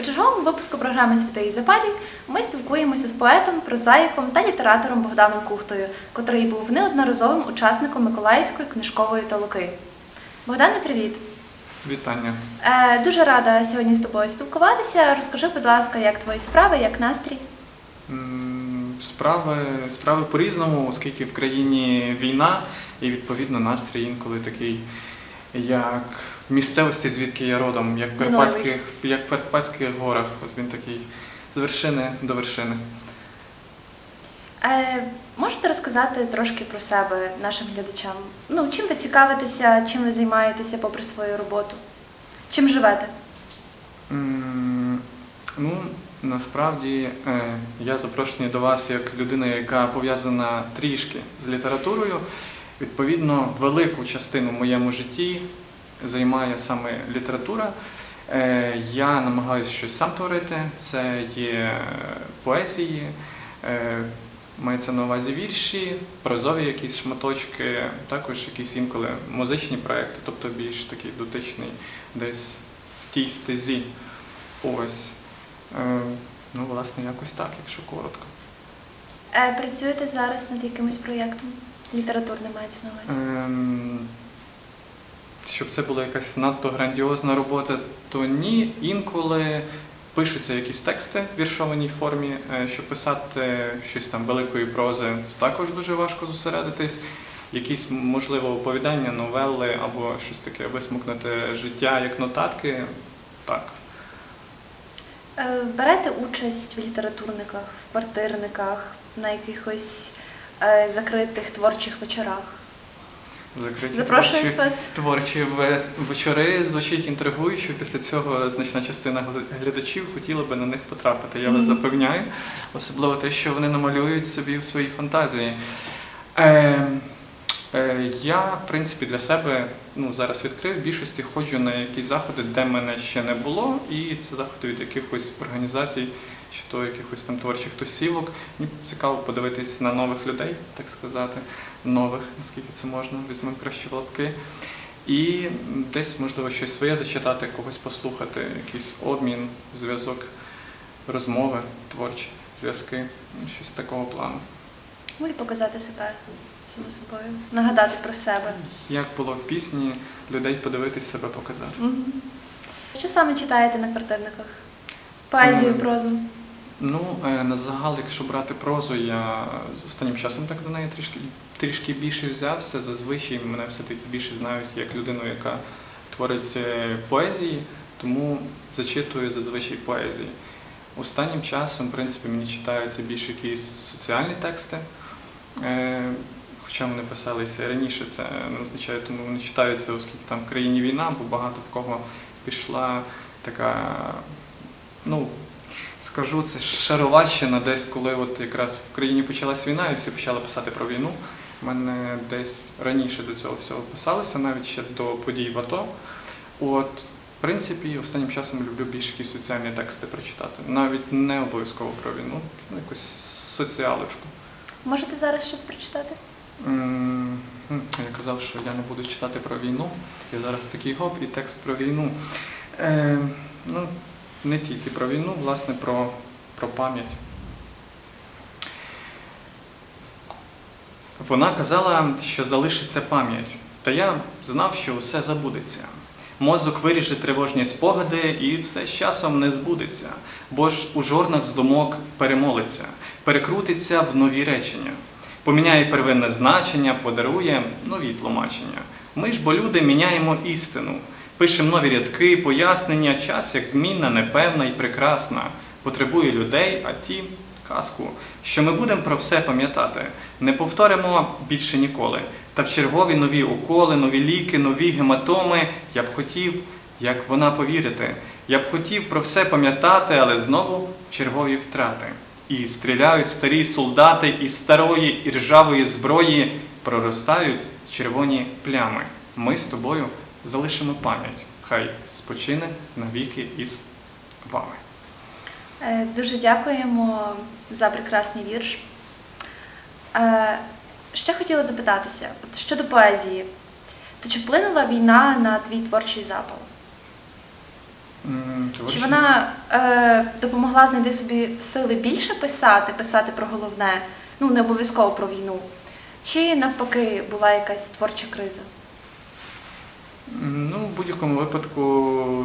У черговому випуску програми Світи і Запалій ми спілкуємося з поетом, прозаїком та літератором Богданом Кухтою, котрий був неодноразовим учасником Миколаївської книжкової толоки. Богдане, привіт! Вітання. Е, дуже рада сьогодні з тобою спілкуватися. Розкажи, будь ласка, як твої справи, як настрій? Справи, справи по-різному, оскільки в країні війна, і відповідно настрій інколи такий, як місцевості, звідки я родом, як в Карпатських, як в Карпатських горах. Ось він такий з вершини до вершини. Е, можете розказати трошки про себе нашим глядачам? Ну, чим ви цікавитеся, чим ви займаєтеся попри свою роботу? Чим живете? М, Ну, насправді е, я запрошений до вас як людина, яка пов'язана трішки з літературою. Відповідно, велику частину в моєму житті займає саме література. Е, Я намагаюся щось сам творити. Це є поезії, е, мається на увазі вірші, прозові якісь шматочки, також якісь інколи музичні проекти, тобто більш такий дотичний десь в тій стезі. Ось. Е, Ну, власне, якось так, якщо коротко. Працюєте зараз над якимось проєктом? Літературний мається на увазі. Ем, Щоб це була якась надто грандіозна робота, то ні. Інколи пишуться якісь тексти в віршованій формі. Е, Щоб писати щось там великої прози, це також дуже важко зосередитись. Якісь, можливо, оповідання, новели або щось таке висмукнути життя як нотатки. Так. Е, берете участь в літературниках, в квартирниках, на якихось е, закритих творчих вечорах? Закриті Запрошують творчі- вас. Творчі вечори звучить інтригуюче. Після цього значна частина глядачів хотіла би на них потрапити. Я вас запевняю, особливо те, що вони намалюють собі в своїй фантазії. Е, е, я, в принципі, для себе ну, зараз відкрив. В більшості ходжу на якісь заходи, де мене ще не було, і це заходи від якихось організацій, чи то якихось там творчих тусівок. Мені цікаво подивитись на нових людей, так сказати, нових, наскільки це можна, візьмемо краще в лапки. І десь, можливо, щось своє зачитати, когось послухати, якийсь обмін, зв'язок, розмови, творчі зв'язки, щось такого плану. Ну і показати себе само собою, нагадати про себе. Як було в пісні, людей подивитись себе показати. Мгм. Що саме читаєте на квартирниках? Поезію, Ем, прозу? Ну, е, на загал, якщо брати прозу, я з останнім часом так до неї трішки, трішки більше взявся. Зазвичай мене все-таки більше знають як людину, яка творить е, поезії, тому зачитую зазвичай поезії. Останнім часом, в принципі, мені читаються більше якісь соціальні тексти. Е, Хоча вони писалися раніше, це не означає, тому вони читаються, оскільки там в країні війна, бо багато в кого пішла така, ну, скажу, це шароварщина десь, коли от якраз в країні почалась війна і всі почали писати про війну. У мене десь раніше до цього всього писалося, навіть ще до подій в АТО. От, в принципі, останнім часом люблю більш якісь соціальні тексти прочитати. Навіть не обов'язково про війну, ну якусь соціалочку. Можете зараз щось прочитати? М, Я казав, що я не буду читати про війну. І зараз такий гоп і текст про війну. Е, ну, не тільки про війну, власне, про, про пам'ять. Вона казала, що залишиться пам'ять. Та я знав, що все забудеться. Мозок виріже тривожні спогади і все з часом не збудеться, бо ж у жорнах з думок перемолиться, перекрутиться в нові речення, поміняє первинне значення, подарує нові тлумачення. Ми ж, бо люди, міняємо істину, пишемо нові рядки, пояснення, час як змінна, непевна і прекрасна, потребує людей, а ті казку, що ми будемо про все пам'ятати, не повторимо більше ніколи. Та в чергові нові уколи, нові ліки, нові гематоми. Я б хотів, як вона повірити. Я б хотів про все пам'ятати, але знову чергові втрати. І стріляють старі солдати із старої і ржавої зброї, проростають червоні плями. Ми з тобою залишимо пам'ять. Хай спочине навіки із вами. Е, Дуже дякуємо за прекрасний вірш. Е, Ще хотіла запитатися щодо поезії. То чи вплинула війна на твій творчий запал? М, Чи вона е, допомогла знайти собі сили більше писати, писати про головне, ну не обов'язково про війну? Чи навпаки була якась творча криза? Ну, в будь-якому випадку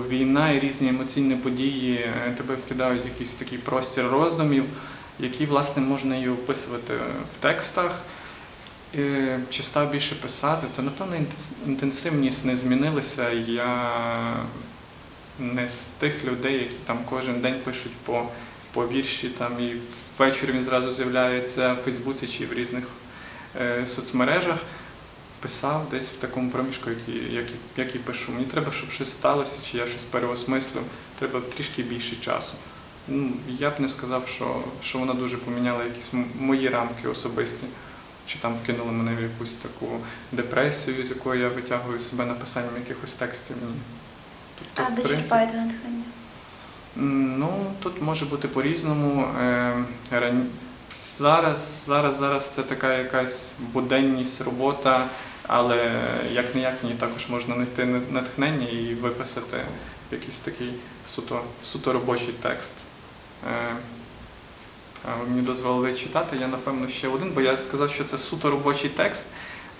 війна і різні емоційні події е, тебе вкидають в якийсь такий простір роздумів, які, власне, можна і описувати в текстах. Е, Чи став більше писати, то напевно інтенсивність не змінилася. Я не з тих людей, які там кожен день пишуть по, по вірші, там і ввечері він зразу з'являється в Фейсбуці чи в різних е, соцмережах. Писав десь в такому проміжку, як як, і, як і пишу. Мені треба, щоб щось сталося, чи я щось переосмислив, треба трішки більше часу. Ну, я б не сказав, що, що вона дуже поміняла якісь мої рамки особисті, чи там вкинула мене в якусь таку депресію, з якої я витягую себе написанням якихось текстів. Ні. Тобто, А де черпаєте натхнення? Ну, тут може бути по-різному. Е, Зараз, зараз, зараз це така якась буденність, робота, але як не як мені також можна знайти натхнення і виписати якийсь такий суто, суто робочий текст. Е, мені дозволили читати, я напевно ще один, бо я сказав, що це суто робочий текст.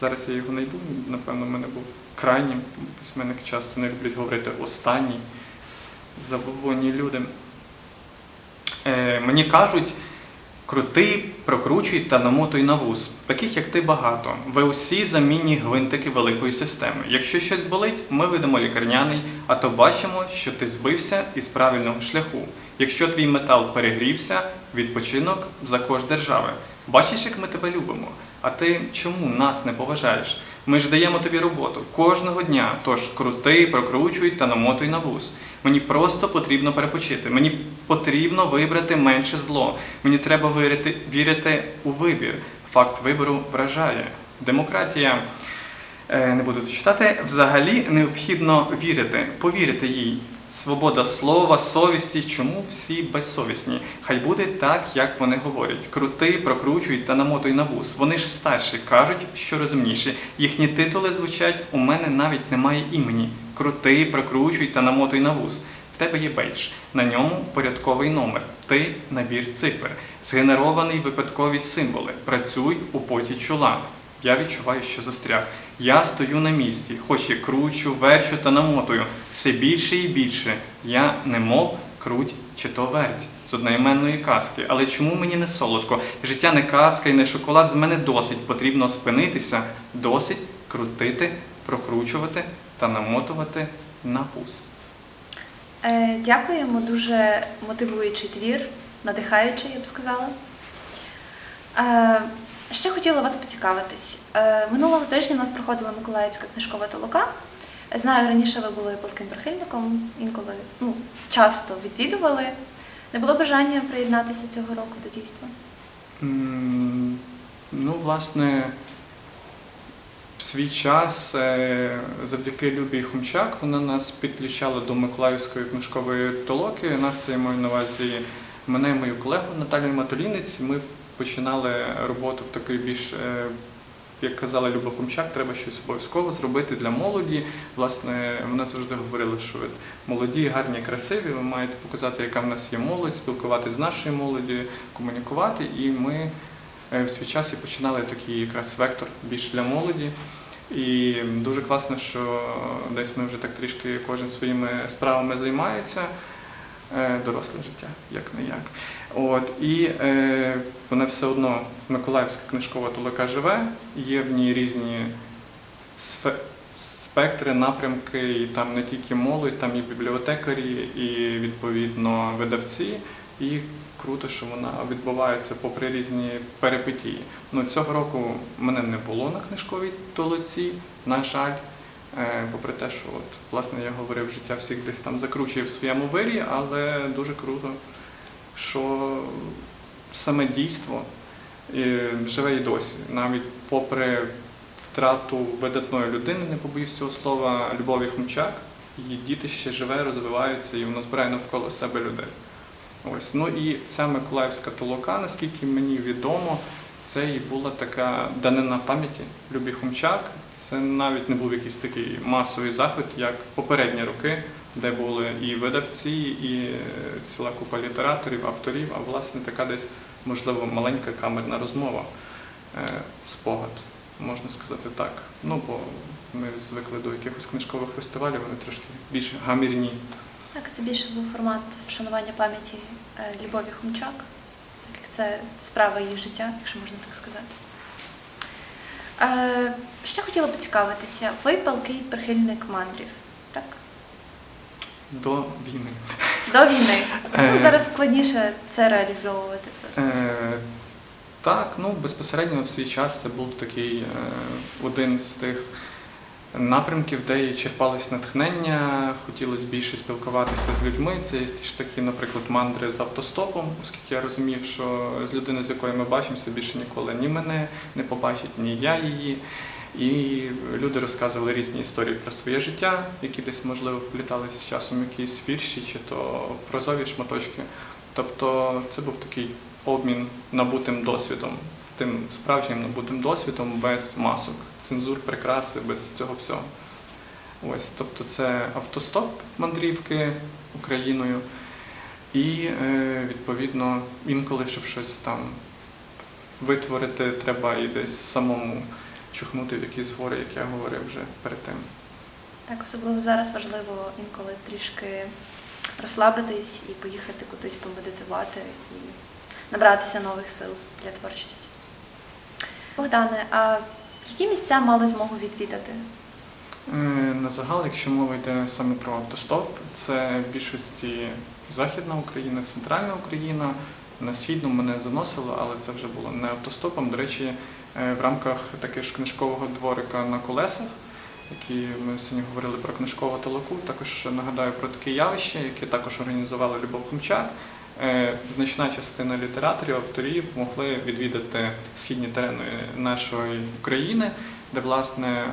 Зараз я його знайду. Напевно, в мене був крайнім. Письменники часто не люблять говорити останній. Забобонні люди. Е, мені кажуть, крути, прокручуй та намотуй на вуз. Таких, як ти, багато. Ви усі замінні гвинтики великої системи. Якщо щось болить, ми видамо лікарняний, а то бачимо, що ти збився із правильного шляху. Якщо твій метал перегрівся, відпочинок за кошт держави. Бачиш, як ми тебе любимо. А ти чому нас не поважаєш? Ми ж даємо тобі роботу кожного дня. Тож крути, прокручуй та намотуй на вуз. Мені просто потрібно перепочити. Мені потрібно вибрати менше зло. Мені треба вірити, вірити у вибір. Факт вибору вражає. Демократія. е, Не буду читати. Взагалі необхідно вірити, повірити їй. Свобода слова, совісті, чому всі безсовісні? Хай буде так, як вони говорять. Крути, прокручуй та намотуй на вуз. Вони ж старші, кажуть, що розумніші. Їхні титули звучать, у мене навіть немає імені. Крути, прокручуй та намотуй на вуз. В тебе є бейдж. На ньому порядковий номер. Ти набір цифр. Згенерований випадкові символи. Працюй у поті чола. Я відчуваю, що застряг. Я стою на місці, хоч і кручу, верчу та намотую. Все більше і більше. Я немов круть чи то верть з одноіменної казки. Але чому мені не солодко? Життя не казка і не шоколад. З мене досить. Потрібно спинитися, досить крутити, прокручувати та намотувати на вуз. Е, дякуємо, дуже мотивуючий твір, надихаючий, я б сказала. Ще хотіла вас поцікавитись. Е, минулого тижня у нас проходила Миколаївська книжкова толока. Знаю, раніше ви були палким прихильником, інколи ну, часто відвідували. Не було бажання приєднатися цього року до дійства? Ну, власне, в свій час е, завдяки Любі Хомчак вона нас підключала до Миколаївської книжкової толоки. Нас я маю на увазі мене і мою колегу Наталію Матолінець. Ми починали роботу в такий більш, е, як казала Люба Хомчак, треба щось обов'язково зробити для молоді. Власне, вона завжди говорила, що молоді, гарні, красиві. Ви маєте показати, яка в нас є молодь, спілкуватися з нашою молоддю, комунікувати. І ми е, в свій час і починали такий якраз вектор більш для молоді. І дуже класно, що десь ми вже так трішки кожен своїми справами займається. Е, Доросле життя, як не як. От, і е, вона все одно Миколаївська книжкова толока живе, є в ній різні спектри, напрямки, і там не тільки молодь, там і бібліотекарі, і відповідно видавці. І круто, що вона відбувається попри різні перипетії. Ну, цього року мене не було на книжковій толоці, на жаль. Е, Попри те, що от, власне я говорив, життя всіх десь там закручує в своєму вирі, але дуже круто, що саме дійство е, живе і досі. Навіть попри втрату видатної людини, не побоюсь цього слова, Любові Хомчак, її діти ще живе, розвиваються і воно збирає навколо себе людей. Ось. Ну і ця Миколаївська толока, наскільки мені відомо, це і була така данина пам'яті Любі Хомчак. Це навіть не був якийсь такий масовий захід, як попередні роки. де були і видавці, і е, ціла купа літераторів, авторів, а власне така десь, можливо, маленька камерна розмова, е, спогад, можна сказати так. Ну, бо ми звикли до якихось книжкових фестивалів, вони трошки більш гамірні. Так, це більше був формат вшанування пам'яті е, Любові Хомчак, це справа її життя, якщо можна так сказати. Е, ще хотіла б цікавитися. Ви палкий прихильник мандрів, так? До війни. До війни. Ну, Е. зараз складніше це реалізовувати просто. Е, так, ну безпосередньо в свій час це був такий е, один з тих напрямків, де і черпалось натхнення, хотілося більше спілкуватися з людьми. Це є такі, наприклад, мандри з автостопом, оскільки я розумів, що з людини, з якою ми бачимося, більше ніколи ні мене не побачить, ні я її. І люди розказували різні історії про своє життя, які десь, можливо, впліталися з часом якісь вірші чи то прозові шматочки. Тобто це був такий обмін набутим досвідом, тим справжнім набутим досвідом без масок, цензур, прикраси, без цього всього. Ось, тобто це автостоп мандрівки Україною, і е, відповідно інколи, щоб щось там витворити, треба і десь самому чухнути в якісь гори, як я говорив вже перед тим. Так, особливо зараз важливо інколи трішки розслабитись і поїхати кудись помедитувати і набратися нових сил для творчості. Богдане, а які місця мали змогу відвідати? Е, На загал, якщо мова йде саме про автостоп, це в більшості Західна Україна, Центральна Україна. На східну мене заносило, але це вже було не автостопом. До речі, е, в рамках таки ж книжкового дворика на колесах, які ми сьогодні говорили про книжкову толоку, також нагадаю про таке явище, яке також організувала Любов Хомчак. Е, Значна частина літераторів, авторів могли відвідати східні терени нашої України, де власне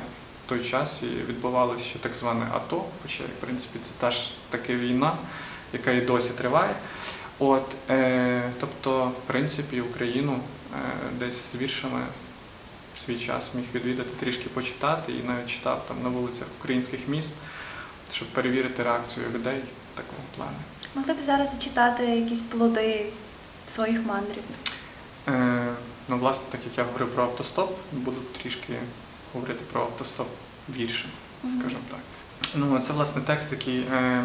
в той час і відбувалося ще так зване АТО, хоча, в принципі, це та ж таки війна, яка і досі триває. От, е, тобто, в принципі, Україну е, десь з віршами в свій час міг відвідати, трішки почитати і навіть читав там на вулицях українських міст, щоб перевірити реакцію людей в такому плані. Могли б зараз зачитати якісь плоди своїх мандрів? Е, ну, власне, так як я говорив про автостоп, буду трішки говорити про автостоп більше, скажімо так. Ну, це власне текст, який е,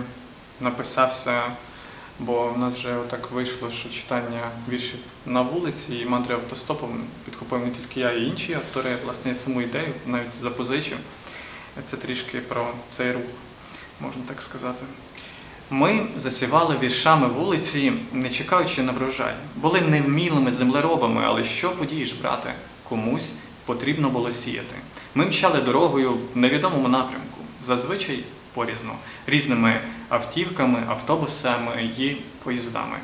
написався, бо в нас вже отак вийшло, що читання віршів на вулиці і мандри автостопом підхопив не тільки я, і інші автори. Власне, я саму ідею навіть запозичив. Це трішки про цей рух, можна так сказати. Ми засівали віршами вулиці, не чекаючи на врожай. Були невмілими землеробами, але що подієш, брате? Комусь потрібно було сіяти. Ми мчали дорогою в невідомому напрямку, зазвичай порізно, різними автівками, автобусами і поїздами.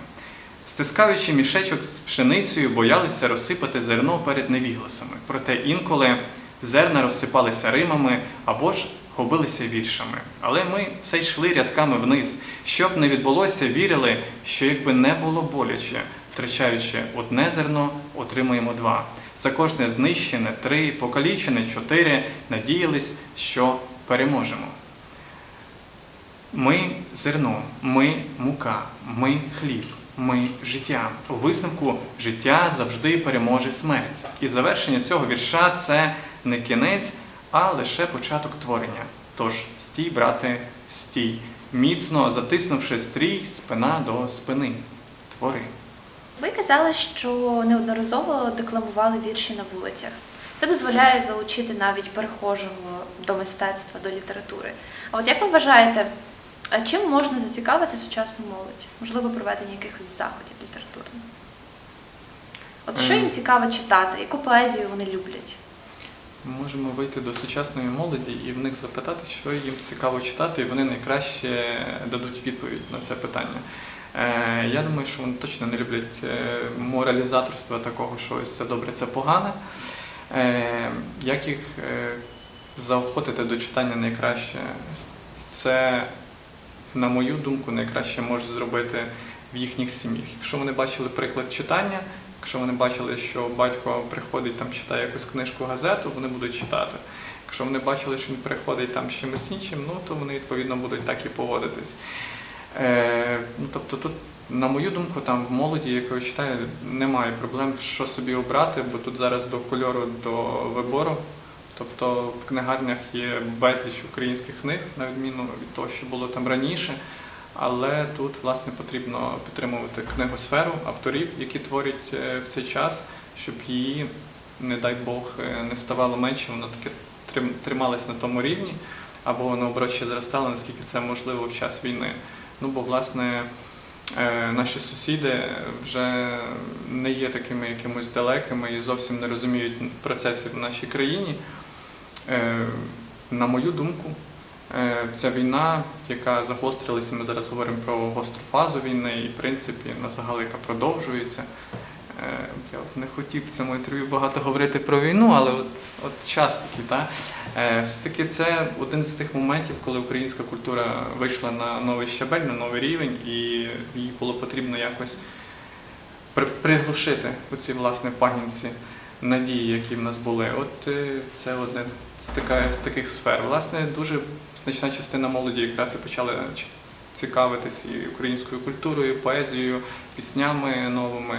Стискаючи мішечок з пшеницею, боялися розсипати зерно перед невігласами. Проте інколи зерна розсипалися римами або ж губилися віршами. Але ми все йшли рядками вниз. Щоб не відбулося, вірили, що якби не було боляче, втрачаючи одне зерно, отримаємо два. За кожне знищене три, покалічене чотири, надіялись, що переможемо. Ми зерно, ми мука, ми хліб, ми життя. У висновку життя завжди переможе смерть. І завершення цього вірша це не кінець, а лише початок творення. Тож стій, брате, стій, міцно затиснувши стрій спина до спини. Твори. Ви казали, що неодноразово декламували вірші на вулицях. Це дозволяє залучити навіть перехожого до мистецтва, до літератури. А от як ви вважаєте, чим можна зацікавити сучасну молодь? Можливо, проведення якихось заходів літературних? От що їм Ем. цікаво читати, яку поезію вони люблять? Ми можемо вийти до сучасної молоді і в них запитати, що їм цікаво читати, і вони найкраще дадуть відповідь на це питання. Е, Я думаю, що вони точно не люблять е, моралізаторства такого, що ось це добре, це погане. Е, Як їх заохотити до читання найкраще? Це, на мою думку, найкраще можуть зробити в їхніх сім'ях. Якщо вони бачили приклад читання, Якщо вони бачили, що батько приходить там читає якусь книжку, газету, вони будуть читати. Якщо вони бачили, що він приходить там з чимось іншим, ну то вони відповідно будуть так і поводитись. Е, ну, тобто тут, на мою думку, там в молоді, яку я читаю, немає проблем, що собі обрати, бо тут зараз до кольору до вибору. Тобто в книгарнях є безліч українських книг, на відміну від того, що було там раніше. Але тут, власне, потрібно підтримувати книгосферу авторів, які творять е, в цей час, щоб її, не дай Бог, е, не ставало менше, вона таки трим- трималась на тому рівні, або наоборот ще зростала, наскільки це можливо в час війни. Ну бо власне е, наші сусіди вже не є такими якимось далекими і зовсім не розуміють процесів в нашій країні. На мою думку, ця війна, яка загострилася, ми зараз говоримо про гостру фазу війни, і в принципі на яка продовжується. Е, Я не хотів в цьому інтерв'ю багато говорити про війну, але от, от час такий, та? Е, все-таки це один з тих моментів, коли українська культура вийшла на новий щабель, на новий рівень, і їй було потрібно якось при- приглушити оці власне пагінці надії, які в нас були. От е, це одне з, таких сфер. Власне, дуже значна частина молоді якраз і почала ч- цікавитись і українською культурою, і поезією, піснями новими.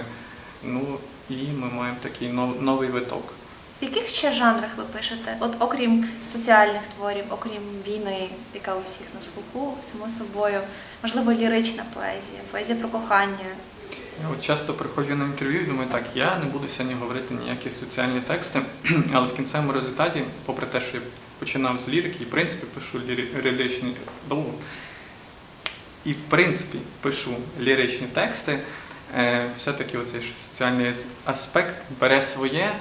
Ну і ми маємо такий нов- новий виток. В яких ще жанрах ви пишете? От окрім соціальних творів, окрім війни, яка у всіх на слуху, само собою, можливо, лірична поезія, поезія про кохання. Я от часто приходжу на інтерв'ю і думаю, так, я не буду сьогодні говорити ніякі соціальні тексти, але в кінцевому результаті, попри те, що я починав з лірики, і в принципі пишу ліричні, ну, і в принципі пишу ліричні тексти, е, все-таки оцей соціальний аспект бере своє.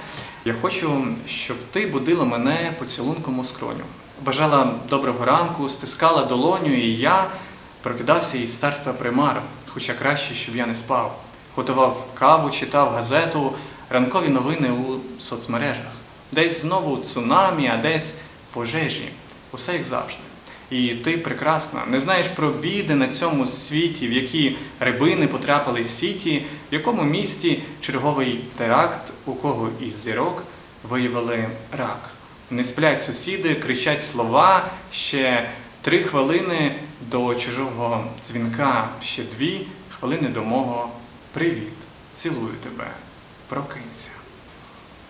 Я хочу, щоб ти будила мене поцілунком у скроню. Бажала доброго ранку, стискала долоню, і я прокидався із царства примар, хоча краще, щоб я не спав. Готував каву, читав газету, ранкові новини у соцмережах. Десь знову цунамі, а десь пожежі. Усе як завжди. І ти прекрасна, не знаєш про біди на цьому світі, в які рибини потрапили сіті, в якому місті черговий теракт, у кого із зірок виявили рак. Не сплять сусіди, кричать слова, ще три хвилини до чужого дзвінка, ще дві хвилини до мого привіт. Цілую тебе, прокинься.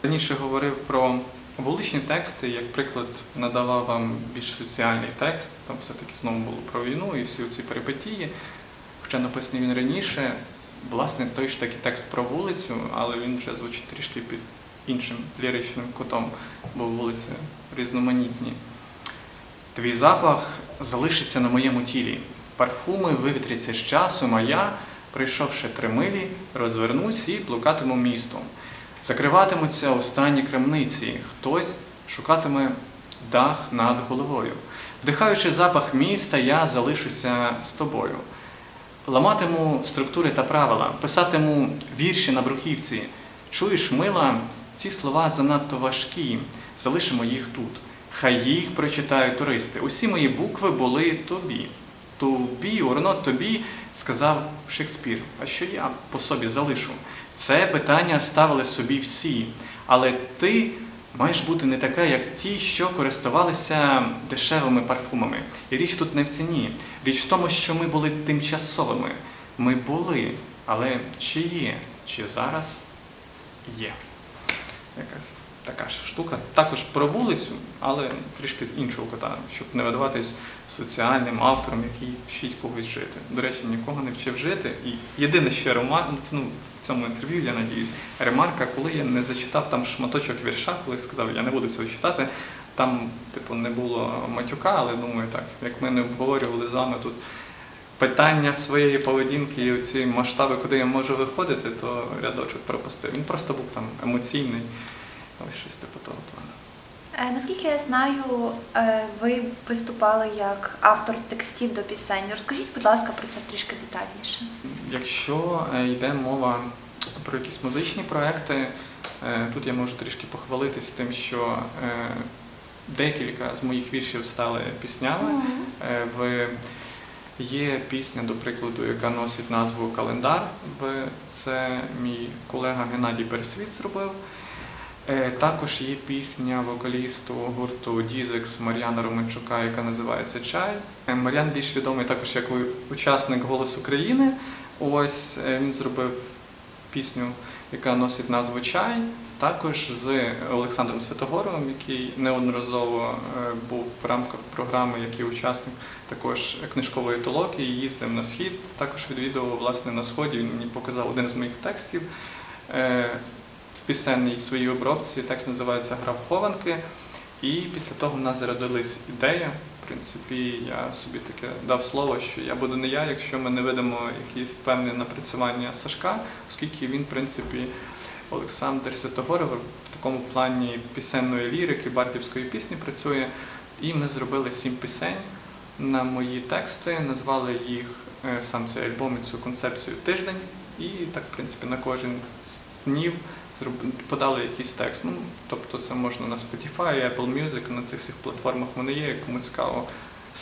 Раніше говорив про вуличні тексти, як приклад надавав вам більш соціальний текст, там все-таки знову було про війну і всі ці перипетії. Хоча написаний він раніше, власне, той ж таки текст про вулицю, але він вже звучить трішки під іншим ліричним кутом, бо вулиці різноманітні. Твій запах залишиться на моєму тілі. Парфуми вивітряться з часом, а я, пройшовши три милі, розвернусь і блукатиму містом. Закриватимуться останні крамниці, хтось шукатиме дах над головою. Вдихаючи запах міста, я залишуся з тобою. Ламатиму структури та правила, писатиму вірші на бруківці. Чуєш, мила, ці слова занадто важкі, залишимо їх тут. Хай їх прочитають туристи. Усі мої букви були тобі. Тобі, урно тобі, сказав Шекспір. А що я по собі залишу? Це питання ставили собі всі. Але ти маєш бути не така, як ті, що користувалися дешевими парфумами. І річ тут не в ціні. Річ в тому, що ми були тимчасовими. Ми були, але чи є, чи зараз є. Якась така ж штука. Також про вулицю, але трішки з іншого кота, щоб не видаватись соціальним автором, який вчить когось жити. До речі, нікого не вчив жити. І єдине, що ремар... ну, в цьому інтерв'ю, я надіюсь, ремарка, коли я не зачитав там шматочок вірша, коли сказав, я не буду цього читати, там, типу, не було матюка, але думаю, так, як ми не обговорювали з вами тут питання своєї поведінки і ці масштаби, куди я можу виходити, то рядочок пропустив. Він просто був там емоційний, але щось типу того плану. Е, Наскільки я знаю, е, ви виступали як автор текстів до пісень. Розкажіть, будь ласка, про це трішки детальніше. Якщо е, йде мова про якісь музичні проекти, е, тут я можу трішки похвалитись тим, що е, декілька з моїх віршів стали піснями. Е, В є пісня, до прикладу, яка носить назву Календар. В- Це мій колега Геннадій Пересвіт зробив. Е, Також є пісня вокалісту гурту Дізекс Мар'яна Романчука, яка називається Чай. Е, Мар'ян більш відомий також як учасник Голос України. Ось е, він зробив пісню, яка носить назву Чай. Також з Олександром Святогоровим, який неодноразово був в рамках програми, як і учасник також книжкової толоки, їздив на схід. Також відвідував власне на сході. Він мені показав один з моїх текстів. Пісенній своїй обробці. Текст називається Гра в хованки. І після того в нас зародилась ідея. В принципі, я собі таке дав слово, що я буду не я, якщо ми не видамо якісь певне напрацювання Сашка, оскільки він, в принципі, Олександр Святогоров в такому плані пісенної лірики, бардівської пісні працює. І ми зробили сім пісень на мої тексти, назвали їх е, сам цей альбом і цю концепцію тиждень. І так, в принципі, на кожен з днів подали якийсь текст. Ну, тобто це можна на Spotify, Apple Music, на цих всіх платформах вони є. Кому цікаво,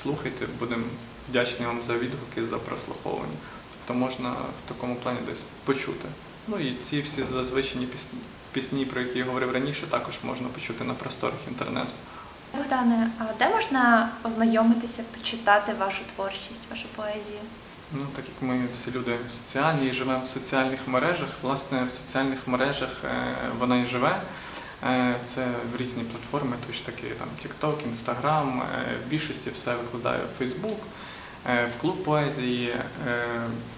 слухайте, будемо вдячні вам за відгуки, за прослуховування. Тобто можна в такому плані десь почути. Ну і ці всі зазвичайні пісні, про які я говорив раніше, також можна почути на просторах інтернету. Богдане, а де можна ознайомитися, почитати вашу творчість, вашу поезію? Ну, так як ми всі люди соціальні і живемо в соціальних мережах, власне, в соціальних мережах е, вона і живе. Е, Це в різні платформи, точно такі там TikTok, Instagram, е, в більшості все викладаю в Facebook, в клуб поезії,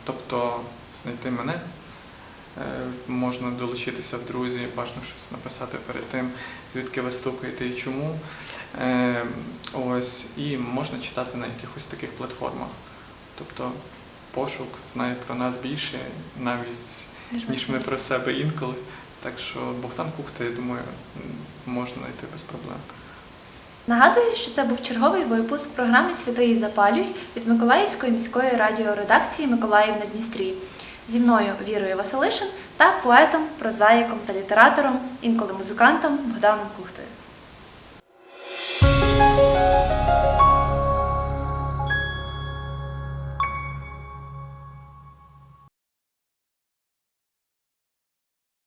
тобто знайти мене. Можна долучитися в друзі, бажано щось написати перед тим, звідки ви стукаєте і чому. Ось, і можна читати на якихось таких платформах. Тобто пошук знає про нас більше, навіть ніж ми про себе інколи. Так що Богдан Кухта, я думаю, можна знайти без проблем. Нагадую, що це був черговий випуск програми Святий запалюй від Миколаївської міської радіоредакції Миколаїв на Дністрі. Зі мною Вірою Василишин та поетом, прозаїком та літератором, інколи музикантом Богданом Кухтою.